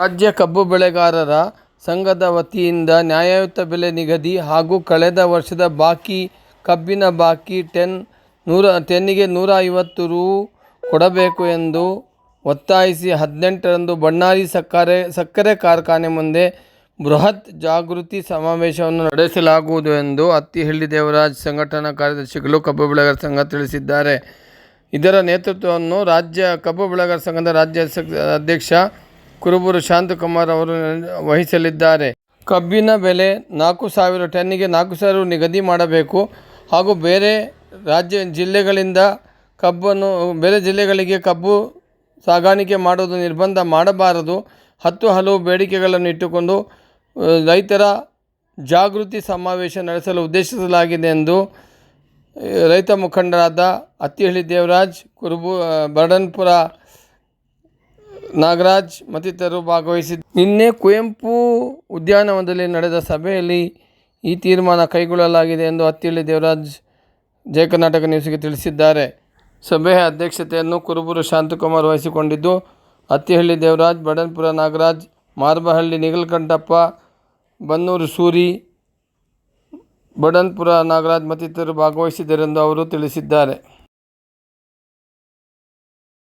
ರಾಜ್ಯ ಕಬ್ಬು ಬೆಳೆಗಾರರ ಸಂಘದ ವತಿಯಿಂದ ನ್ಯಾಯಯುತ ಬೆಲೆ ನಿಗದಿ ಹಾಗೂ ಕಳೆದ ವರ್ಷದ ಬಾಕಿ, ಕಬ್ಬಿನ ಬಾಕಿ ಟೆನ್ ನೂರ, ಟೆನ್ನಿಗೆ ನೂರ ಐವತ್ತು ರೂ ಕೊಡಬೇಕು ಎಂದು ಒತ್ತಾಯಿಸಿ ಹದಿನೆಂಟರಂದು ಬಣ್ಣಾರಿ ಸಕ್ಕರೆ ಸಕ್ಕರೆ ಕಾರ್ಖಾನೆ ಮುಂದೆ ಬೃಹತ್ ಜಾಗೃತಿ ಸಮಾವೇಶವನ್ನು ನಡೆಸಲಾಗುವುದು ಎಂದು ಅತ್ತಿಹಳ್ಳಿ ದೇವರಾಜ್ ಸಂಘಟನಾ ಕಾರ್ಯದರ್ಶಿಗಳು ಕಬ್ಬು ಬೆಳೆಗಾರ ಸಂಘ ತಿಳಿಸಿದ್ದಾರೆ. ಇದರ ನೇತೃತ್ವವನ್ನು ರಾಜ್ಯ, ಕಬ್ಬು ಬೆಳೆಗಾರ ಸಂಘದ ರಾಜ್ಯ ಅಧ್ಯಕ್ಷ ಕುರುಬೂರು ಶಾಂತಕುಮಾರ್ ಅವರು ವಹಿಸಲಿದ್ದಾರೆ. ಕಬ್ಬಿನ ಬೆಲೆ ನಾಲ್ಕು ಸಾವಿರ ಟನ್ನಿಗೆ ನಾಲ್ಕು ಸಾವಿರ ನಿಗದಿ ಮಾಡಬೇಕು. ಹಾಗೂ ಬೇರೆ ರಾಜ್ಯ ಜಿಲ್ಲೆಗಳಿಂದ ಕಬ್ಬನ್ನು, ಬೇರೆ ಜಿಲ್ಲೆಗಳಿಗೆ ಕಬ್ಬು ಸಾಗಾಣಿಕೆ ಮಾಡೋದು ನಿರ್ಬಂಧ ಮಾಡಬಾರದು. ಹತ್ತು ಹಲವು ಬೇಡಿಕೆಗಳನ್ನು ಇಟ್ಟುಕೊಂಡು ರೈತರ ಜಾಗೃತಿ ಸಮಾವೇಶ ನಡೆಸಲು ಉದ್ದೇಶಿಸಲಾಗಿದೆ ಎಂದು ರೈತ ಮುಖಂಡರಾದ ಅತ್ತಿಹಳ್ಳಿ ದೇವರಾಜ್, ಕುರುಬು ಬರ್ಡನ್ಪುರ ನಾಗರಾಜ್ ಮತ್ತಿತರರು ಭಾಗವಹಿಸಿದ್ದು ನಿನ್ನೆ ಕುವೆಂಪು ಉದ್ಯಾನವನದಲ್ಲಿ ನಡೆದ ಸಭೆಯಲ್ಲಿ ಈ ತೀರ್ಮಾನ ಕೈಗೊಳ್ಳಲಾಗಿದೆ ಎಂದು ಅತ್ತಿಹಳ್ಳಿ ದೇವರಾಜ್ ಜಯ ಕರ್ನಾಟಕ ನ್ಯೂಸ್ಗೆ ತಿಳಿಸಿದ್ದಾರೆ. ಸಭೆಯ ಅಧ್ಯಕ್ಷತೆಯನ್ನು ಕುರುಬೂರು ಶಾಂತಕುಮಾರ್ ವಹಿಸಿಕೊಂಡಿದ್ದು ಅತ್ತಿಹಳ್ಳಿ ದೇವರಾಜ್, ಬಡನ್ಪುರ ನಾಗರಾಜ್, ಮಾರ್ಬಹಳ್ಳಿ ನಿಗಲ್ಕಂಠಪ್ಪ, ಬನ್ನೂರು ಸೂರಿ, ಬಡನ್ಪುರ ನಾಗರಾಜ್ ಮತ್ತಿತರರು ಭಾಗವಹಿಸಿದ್ದರೆಂದು ಅವರು ತಿಳಿಸಿದ್ದಾರೆ.